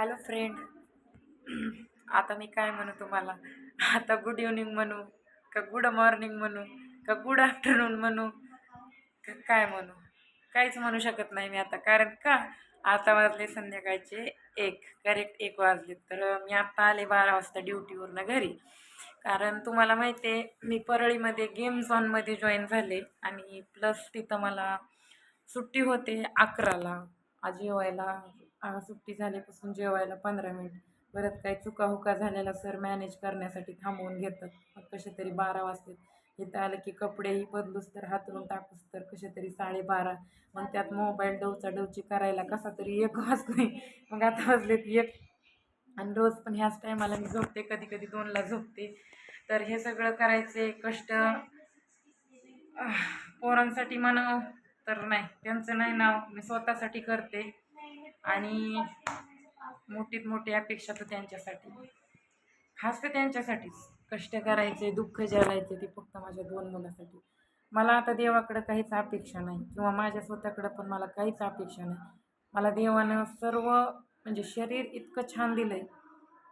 Hello friend आता मी काय म्हणू तुम्हाला? आता गुड इव्हनिंग म्हणू का गुड मॉर्निंग म्हणू का गुड आफ्टरनून म्हणू का काय म्हणू? काहीच म्हणू शकत नाही मी आता कारण का? आता वाजले संध्याकाळचे एक करेक्ट एक वाजले. तर मी आत्ता आले बारा वाजता ड्युटीवरनं घरी. कारण तुम्हाला माहिती आहे मी परळीमध्ये गेम झोनमध्ये जॉईन झाले आणि प्लस तिथं मला सुट्टी होते अकराला. जेवायला सुट्टी झाल्यापासून जेवायला पंधरा मिनिट. परत काही चुकाहुका झालेला सर मॅनेज करण्यासाठी थांबवून घेतात. मग कसे तरी बारा वाजतात. इथं आलं की कपडेही बदलूस तर हातरून टाकूस तर कसे तरी साडेबारा. मग त्यात मोबाईल डवचा डवची करायला कसा तरी एक वाजतोय. मग आता वाजलेत एक. आणि रोज पण ह्याच टायमाला मी झोपते. कधी कधी दोनला झोपते. तर हे सगळं करायचे कष्ट पोरांसाठी म्हणा तर नाही त्यांचं नाही नाव मी स्वतःसाठी करते. आणि मोठीत मोठी अपेक्षा तर त्यांच्यासाठी. खास तर त्यांच्यासाठीच. कष्ट करायचे दुःख झेलायचे ते फक्त माझ्या दोन मुलासाठी. मला आता देवाकडं काहीच अपेक्षा नाही किंवा माझ्या स्वतःकडं पण मला काहीच अपेक्षा नाही. मला देवानं सर्व म्हणजे शरीर इतकं छान दिलं आहे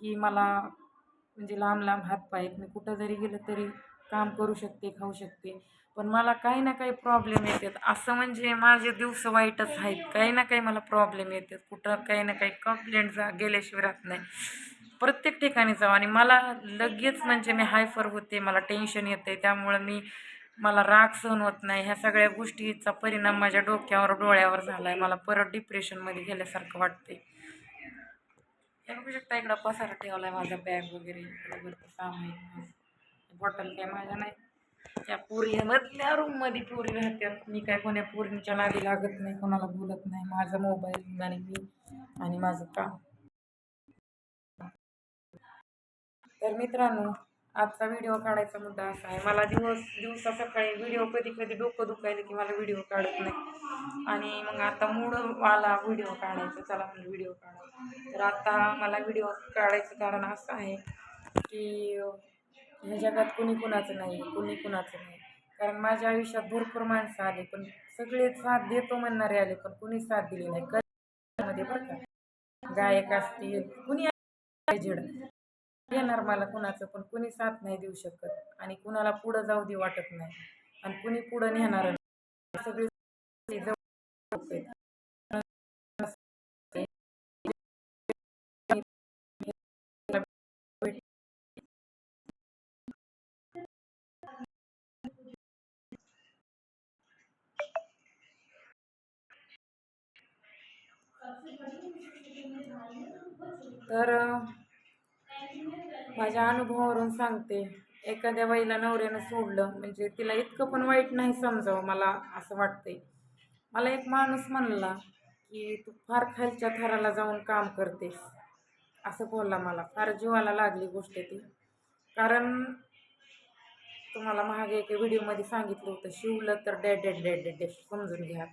की मला म्हणजे लांब लांब हातपाय मी कुठं जरी गेलं तरी काम करू शकते खाऊ शकते. पण मला काही ना काही प्रॉब्लेम येतात. असं म्हणजे माझे दिवस वाईटच आहेत. काही ना काही मला प्रॉब्लेम येतात. कुठं काही ना काही कंप्लेंट जा गेल्याशिवाय राहत नाही. प्रत्येक ठिकाणी जाऊ आणि मला लगेच म्हणजे मी हायफर होते. मला टेन्शन येते त्यामुळं मी मला राग सहन होत नाही. ह्या सगळ्या गोष्टीचा परिणाम माझ्या डोक्यावर डोळ्यावर झाला आहे मला परत डिप्रेशनमध्ये गेल्यासारखं वाटते हे बघू शकता इकडं पसारा ठेवला आहे माझा बॅग वगैरे. इकडं आहे. बॉटल काय माझ्या नाही. त्या पुरी मधल्या रूममध्ये पुरी राहतात मी काय कोण्या पुरींच्या नादी लागत नाही कोणाला बोलत नाही. माझा मोबाईल आणि मी आणि माझं काम. तर मित्रांनो आजचा व्हिडिओ काढायचा मुद्दा असा आहे. मला दिवस दिवसा सकाळी व्हिडिओ कधी कधी डोकं दुखायलं की मला व्हिडिओ काढत नाही. आणि मग आता मूड आला व्हिडिओ काढायचा. चला म्हणजे व्हिडिओ काढा. तर आता मला व्हिडिओ काढायचं कारण असं आहे की ह्या जगात कुणी कुणाचं नाही कुणी कुणाचं नाही. कारण माझ्या आयुष्यात भरपूर माणसं आले पण सगळे साथ देतो म्हणणारे आले पण कुणी साथ दिली नाही. मध्ये बरं का? गायक असतील कुणी झेड. येणार मला कुणाचं पण कुणी साथ नाही देऊ शकत. आणि कुणाला पुढं जाऊ दे वाटत नाही. आणि कुणी पुढं नेणार सगळे तर माझ्या अनुभवावरून सांगते. एखाद्या बाईला नवऱ्यानं सोडलं म्हणजे तिला इतकं पण वाईट नाही समजावं मला असं वाटतंय. मला एक माणूस म्हणला की तू फार खालच्या थराला जाऊन काम करतेस. असं बोलला मला. फार जीवाला लागली गोष्ट ती. कारण तुम्हाला मागे एका व्हिडिओमध्ये सांगितलं होतं शिवलं तर dad dad dad dad dash समजून घ्या.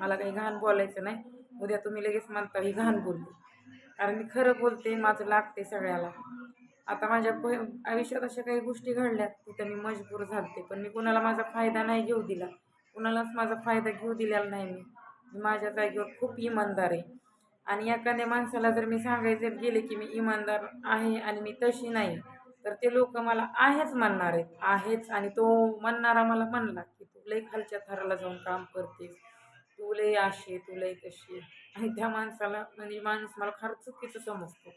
मला काही घाण बोलायचं नाही. उद्या तुम्ही लगेच म्हणता ही घाण बोलली. कारण मी खरं बोलते माझं लागते सगळ्याला. आता माझ्या प आयुष्यात अशा काही गोष्टी घडल्यात तिथं मी मजबूर झालते. पण मी कुणाला माझा फायदा नाही घेऊ दिला. कुणालाच माझा फायदा घेऊ दिलेला नाही मी. मी माझ्या जागेवर खूप इमानदार आहे. आणि एखाद्या माणसाला जर मी सांगायचं गेले की मी इमानदार आहे आणि मी तशी नाही तर ते लोक मला आहेच म्हणणार आहेत. आहेच आणि तो म्हणणारा मला म्हणला की तू लई खालच्या थराला जाऊन काम करतेस. तू लई अशी तू लई कशी आणि त्या माणसाला म्हणजे माणूस मला फार चुकीचं समजतो.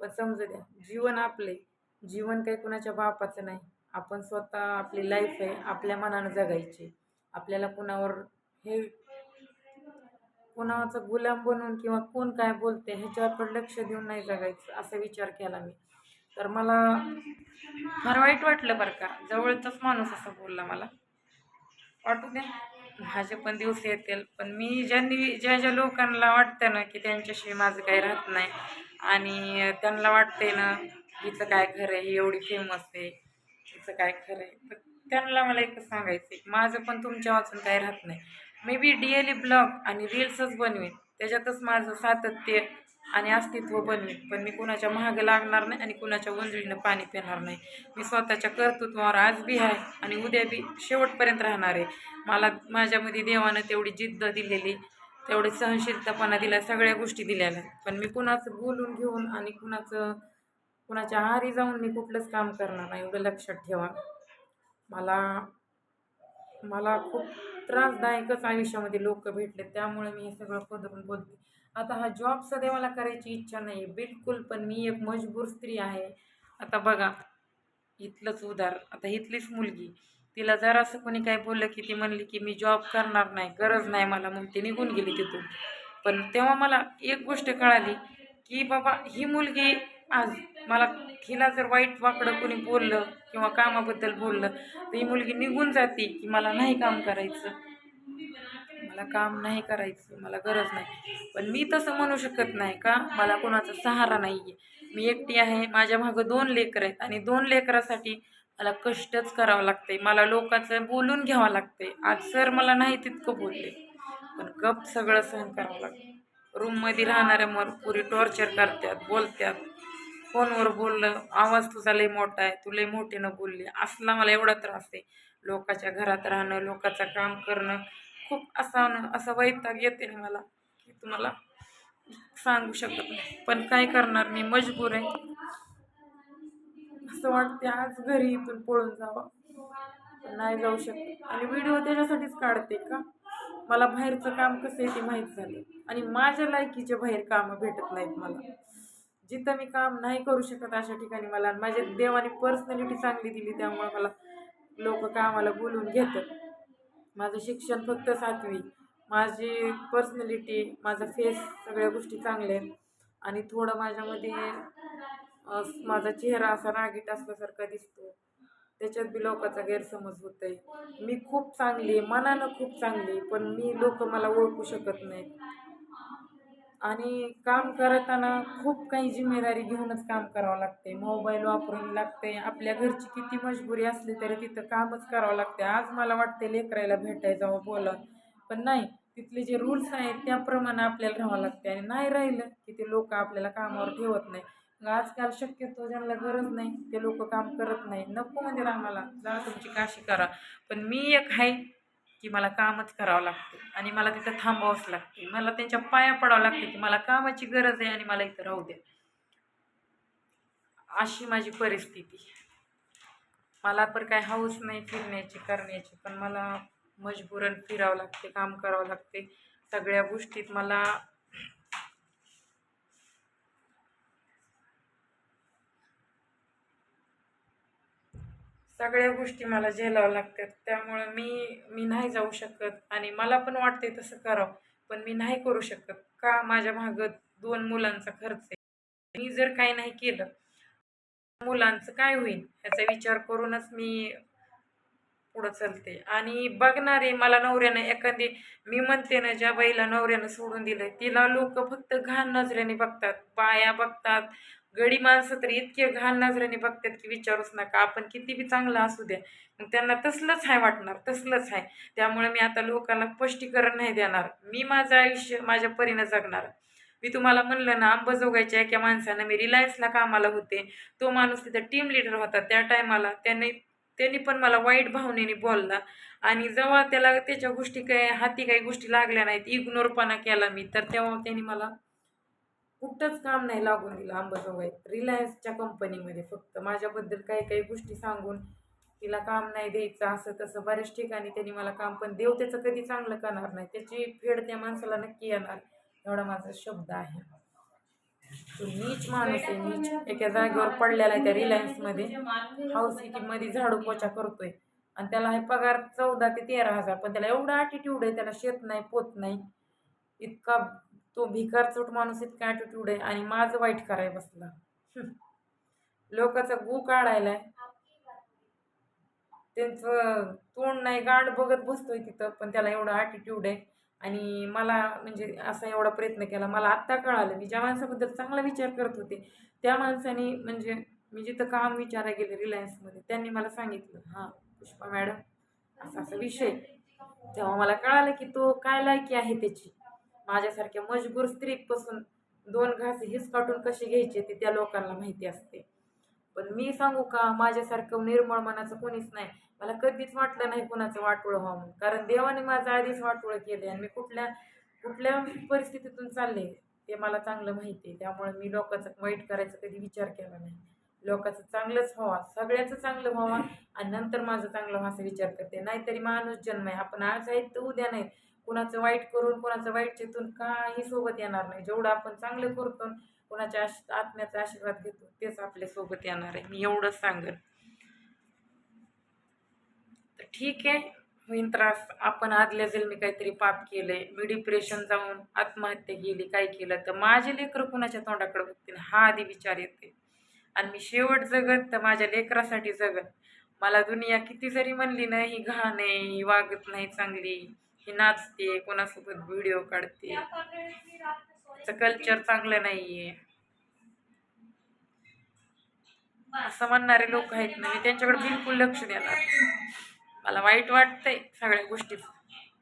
पण समजू द्या जीवन आपले जीवन काही कुणाच्या बापाचं नाही. आपण स्वतः आपली लाईफ आहे आपल्या मनानं जगायची. आपल्याला कुणावर हे कुणाचं गुलाम बनवून किंवा कोण काय बोलते ह्याच्याकडे लक्ष देऊन नाही जगायचं असा विचार केला मी. तर मला फार वाईट वाटलं बरं का जवळचाच माणूस असं बोलला मला. वाटू द्या. माझे पण दिवस येतील. पण मी ज्यांनी ज्या ज्या लोकांना वाटतं ना की त्यांच्याशी माझं काही राहत नाही आणि त्यांना वाटते ना हिचं काय खरं आहे ही एवढी फेमस आहे हिचं काय खरं आहे. तर त्यांना मला एकच सांगायचं आहे माझं पण तुमच्या वाचून काही राहत नाही. मे बी डेली ब्लॉग आणि रील्सच बनवेन. त्याच्यातच माझं सातत्य आणि अस्तित्व बनवेन पण मी कुणाच्या महागं लागणार नाही आणि कुणाच्या वंजळीनं पाणी पिणार नाही. मी स्वतःच्या कर्तृत्वावर आज बी आहे आणि उद्या बी शेवटपर्यंत राहणार आहे. मला माझ्यामध्ये देवानं तेवढी जिद्द दिलेली तेवढे सहनशीलतापणा दिला सगळ्या गोष्टी दिलेल्या. पण मी कुणाचं बोलून घेऊन आणि कुणाचं कुणाच्या आहारी जाऊन मी कुठलंच काम करणार नाही एवढं लक्षात ठेवा. मला मला खूप त्रासदायकच आयुष्यामध्ये लोक भेटले त्यामुळे मी हे सगळं पदरून बोलते आता हा जॉब सध्या मला करायची इच्छा नाही बिलकुल पण मी एक मजबूर स्त्री आहे. आता बघा इथलंच उदार आता इथलीच मुलगी. तिला जरासं कोणी काय बोललं की ती म्हणली की मी जॉब करणार नाही गरज नाही मला. मग ती निघून गेली तिथून. पण तेव्हा मला एक गोष्ट कळाली की बाबा ही मुलगी आज मला हिला जर वाईट वाकडं कोणी बोललं किंवा कामाबद्दल बोललं तर ही मुलगी निघून जाते की मला नाही काम करायचं. मला काम नाही करायचं मला गरज नाही. पण मी तसं म्हणू शकत नाही का? मला कोणाचा सहारा नाही आहे मी एकटी आहे माझ्या मागं दोन लेकर आहेत आणि दोन लेकरासाठी मला कष्टच करावं लागते मला लोकांचं बोलून घ्यावं लागते आज सर मला नाही तितकं बोलले. पण गप सगळं सहन करावं लागतं रूममध्ये राहणाऱ्या मर पुरी टॉर्चर करतात बोलतात. फोनवर बोललं आवाज तुझा लय मोठा आहे तू लय मोठीनं बोलली. असला मला एवढा त्रास आहे. लोकाच्या घरात राहणं लोकांचं काम करणं खूप असा असं वैताग येते ना मला की तुम्हाला सांगू शकत नाही. पण काय करणार मी? मजबूर आहे. असं वाटते आज घरी इथून पळून जावं. नाही जाऊ शकत. आणि व्हिडिओ त्याच्यासाठीच काढते का? मला बाहेरचं काम कसं आहे ते माहीत झालं. आणि माझ्या लायकीचे बाहेर कामं भेटत नाहीत मला. जिथं मी काम नाही करू शकत अशा ठिकाणी मला माझ्या देवाने पर्सनॅलिटी चांगली दिली त्यामुळे मला लोक कामाला बोलून घेतात. माझं शिक्षण फक्त सातवी. माझी पर्सनॅलिटी माझा फेस सगळ्या गोष्टी चांगल्या आहेत. आणि थोडं माझ्यामध्ये माझा चेहरा असा रागीट असल्यासारखा दिसतो. त्याच्यात बी लोकांचा गैरसमज होत आहे मी खूप चांगली आहे मनानं खूप चांगली पण मी लोक मला ओळखू शकत नाहीत. आणि काम करताना खूप काही जिम्मेदारी घेऊनच काम करावं लागते. मोबाईल वापरून लागते. आपल्या घरची किती मजबुरी असली तरी तिथं कामच करावं लागते. आज मला वाटते लेकरायला भेटायला जावं बोला पण नाही तिथले जे रूल्स आहेत त्याप्रमाणे आपल्याला राहावं लागते आणि नाही राहिलं की ते लोक आपल्याला कामावर ठेवत नाही. मग आजकाल शक्यतो ज्यांना गरज नाही ते लोक काम करत नाही. नको म्हणजे आम्हाला. जा तुमची काशी करा. पण मी एक आहे की मला कामच करावं लागते आणि मला तिथं थांबावंच लागते. मला त्यांच्या पाया पडावं लागते की मला कामाची गरज आहे आणि मला इथं राहू द्या. अशी माझी परिस्थिती. मला पण काय हाऊस नाही फिरण्याची करण्याची पण मला मजबूरन फिरावं लागते काम करावं लागते. सगळ्या गोष्टीत मला सगळ्या गोष्टी मला झेलावं लागतात. त्यामुळं मी मी नाही जाऊ शकत आणि मला पण वाटते तसं करावं पण मी नाही करू शकत. का? माझ्या मागं दोन मुलांचा खर्च आहे. मी जर काही नाही केलं मुलांचं काय होईल ह्याचा विचार करूनच मी पुढं चालते. आणि बघणारे मला नवऱ्यानं एखादी मी म्हणते ना ज्या बाईला नवऱ्यानं सोडून दिलं तिला लोक फक्त घाण नजरेने बघतात बाया बघतात गडी माणसं तर इतके घाण नजरेने बघतात की विचारूच नका. आपण किती बी चांगलं असू द्या मग त्यांना तसलंच आहे वाटणार तसलंच आहे त्यामुळे मी आता लोकांना स्पष्टीकरण नाही देणार. मी माझं आयुष्य माझ्या परीनं जगणार. मी तुम्हाला म्हणलं ना अंबाजोगाईच्या एका माणसानं मी रिलायन्सला कामाला होते. तो माणूस तिथं टीम लिडर होता त्या टायमाला. त्याने त्यांनी पण मला वाईट भावनेने बोलला. आणि जेव्हा त्याला त्याच्या गोष्टी काही हाती काही गोष्टी लागल्या नाहीत इग्नोरपणा केला मी तर तेव्हा त्यांनी मला कुठंच काम नाही लागून दिलं अंबाजोगाईत रिलायन्सच्या कंपनीमध्ये फक्त. माझ्याबद्दल काही काही गोष्टी सांगून तिला काम नाही द्यायचं असं तसं. बऱ्याच ठिकाणी त्यांनी मला काम पण देव त्याचं कधी चांगलं करणार नाही. त्याची फेड त्या माणसाला नक्की येणार. एवढा माझा शब्द आहे. तो नीच माणूस आहे नीच. एका जागेवर पडलेला आहे त्या रिलायन्समध्ये हाऊसमध्ये झाडू पोचा करतोय. आणि त्याला हे पगार चौदा ते तेरा हजार पण त्याला एवढा ॲटिट्यूड आहे त्याला शेत नाही पोत नाही. इतका तो भिकार चोट माणूस इतका ॲटिट्यूड आहे आणि माझं वाईट कराय बसला. हं. लोकांचा गू काढायलाय. त्यांचं तोंड नाही गाड बघत बसतोय तिथं पण त्याला एवढा ॲटिट्यूड आहे. आणि मला म्हणजे असा एवढा प्रयत्न केला. मला आत्ता कळालं मी ज्या माणसाबद्दल चांगला विचार करत होते त्या माणसाने म्हणजे मी जिथं काम विचारायला गेले रिलायन्समध्ये त्यांनी मला सांगितलं हां पुष्पा मॅडम असा असा विषय तेव्हा मला कळालं की तो काय लायकी आहे त्याची. माझ्यासारख्या मजबूर स्त्रीपासून दोन घास हिस काटून कशी घ्यायचे ते त्या लोकांना माहिती असते. पण मी सांगू का माझ्यासारखं निर्मळ मनाचं कोणीच नाही. मला कधीच वाटलं नाही कुणाचं वाटोळं व्हावं कारण देवाने माझं आधीच वाटोळं केलं आणि मी कुठल्या कुठल्या परिस्थितीतून चालले ते मला चांगलं माहिती आहे. त्यामुळे मी लोकांचं वाईट करायचा कधी विचार केला नाही. लोकांचं चांगलंच व्हावा सगळ्याचं चांगलं व्हावा आणि नंतर माझं चांगलं व्हा असा विचार करते. नाहीतरी माणूस जन्म आहे. आपण आज आहेत तर उद्या नाही कुणाचं वाईट करून कुणाचं वाईट चितून काही सोबत येणार नाही. जेवढं आपण चांगलं करतो कुणाच्या आश आत्म्याचा आशीर्वाद घेतो तेच आपल्यासोबत येणार आहे. मी एवढंच सांगेन. तर ठीक आहे. होईन त्रास. आपण आदल्या जन्मी काहीतरी पाप केलंय. मी डिप्रेशन जाऊन आत्महत्या केली काय केलं तर माझे लेकरं कुणाच्या तोंडाकडे बघतील? हा आधी विचार येते. आणि मी शेवट जगत तर माझ्या लेकरासाठी जगत. मला दुनिया किती जरी म्हणली ना ही घाण आहे ही वागत नाही चांगली. ही नाचते कोणासोबत व्हिडिओ काढते. तिचं कल्चर चांगलं नाहीये. असं म्हणणारे लोक आहेत ना मी त्यांच्याकडे बिलकुल लक्ष देणार मला वाईट वाटतंय सगळ्या गोष्टीत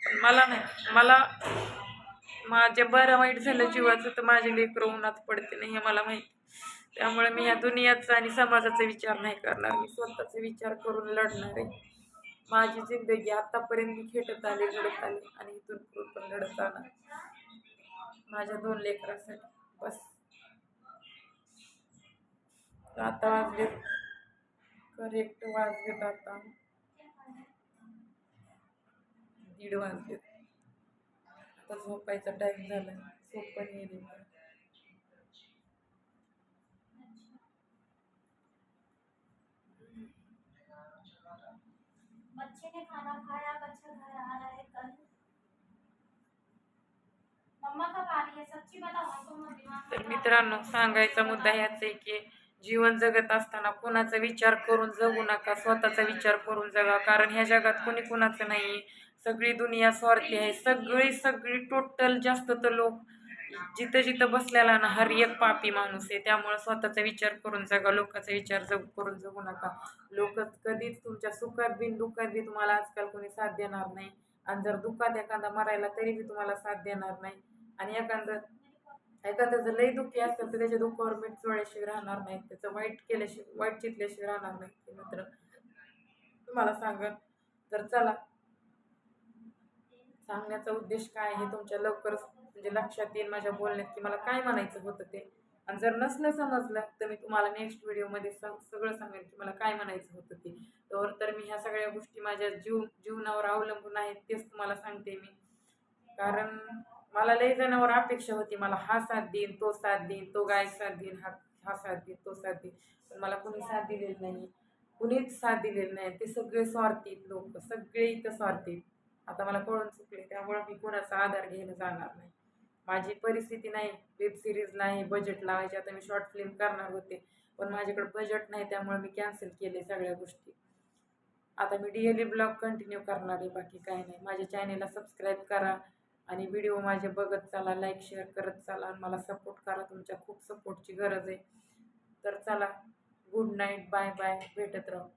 पण मला नाही मला माझ्या बरं वाईट झालं जीवाचं तर माझे लेकरं उन्हात पडते नाही हे मला माहिती. त्यामुळे मी ह्या दुनियाचा आणि समाजाचा विचार नाही करणार. मी स्वतःचा विचार करून लढणार. आहे माझी जिंदगी आतापर्यंत मी खेटत आले लढत आले आणि इथून पण लढत जाणार. माझ्या दोन लेकरासाठी. बस. आता वाजले. करेक्ट वाजलेत आता दीड वाजले. आता झोपायचा टाईम झाला झोप पण येईल बच्चे ने खाना खाया बच्चा घर आ रहा है कल। है? तर मित्रांनो सांगायचा मुद्दा ह्याच आहे की जीवन जगत असताना कोणाचा विचार करून जगू नका स्वतःचा विचार करून जगा कारण ह्या जगात कोणी कुणाचं नाही सगळी दुनिया स्वार्थी आहे. सगळी सगळी टोटल जास्त तर लोक जिथं जिथं बसलेला ना हर एक पापी माणूस आहे. त्यामुळे स्वतःचा विचार करून जगा लोकांचा विचार जग करून जगू नका. लोक कधीच तुमच्या सुखात बिन दुःखात बी तुम्हाला आजकाल कोणी साथ देणार नाही. आणि जर दुःखात एखादा मरायला तरी बी तुम्हाला साथ देणार नाही. आणि एखादं एखादं जर लई दुःखी असेल तर त्याच्या दुःखावर मीठ चोळ्याशिवाय राहणार नाही त्याचं वाईट केल्याशिवाय वाईट चितल्याशिवाय राहणार नाही ते मात्र. तुम्हाला सांगत तर चला. सांगण्याचा उद्देश काय आहे? तुमच्या लवकरच म्हणजे लक्षात येईल माझ्या बोलण्यात की मला काय म्हणायचं होतं ते. आणि जर नसलं समजलं तर मी तुम्हाला नेक्स्ट व्हिडिओमध्ये स सगळं सांगेन की मला काय म्हणायचं होतं ते. तर तर मी ह्या सगळ्या गोष्टी माझ्या जीव जीवनावर अवलंबून आहेत तेच तुम्हाला सांगते मी. कारण मला लई जणांवर अपेक्षा होती मला हा साथ देईन तो साथ देईन तो गाय साथ देईन हा हा साथ देईन तो साथ देईन पण मला कुणी साथ दिलेली नाही कुणीच साथ दिलेली नाही ते सगळे स्वार्थी लोक. सगळे इथं स्वार्थी आता मला कळून चुकले त्यामुळे मी कोणाचा आधार घेणं जाणार नाही. माझी परिस्थिती नाही वेब सिरीज नाही बजेट लावायचे आता मी शॉर्ट फिल्म करणार होते. पण माझ्याकडे बजेट नाही त्यामुळे मी कॅन्सल केले सगळ्या गोष्टी. आता मी डेली ब्लॉग कंटिन्यू करणार आहे बाकी काही नाही. माझ्या चॅनेलला सबस्क्राईब करा आणि व्हिडिओ माझे बघत चला लाईक शेअर करत चला आणि मला सपोर्ट करा. तुमच्या खूप सपोर्टची गरज आहे. तर चला गुड नाईट बाय बाय भेटत राहू.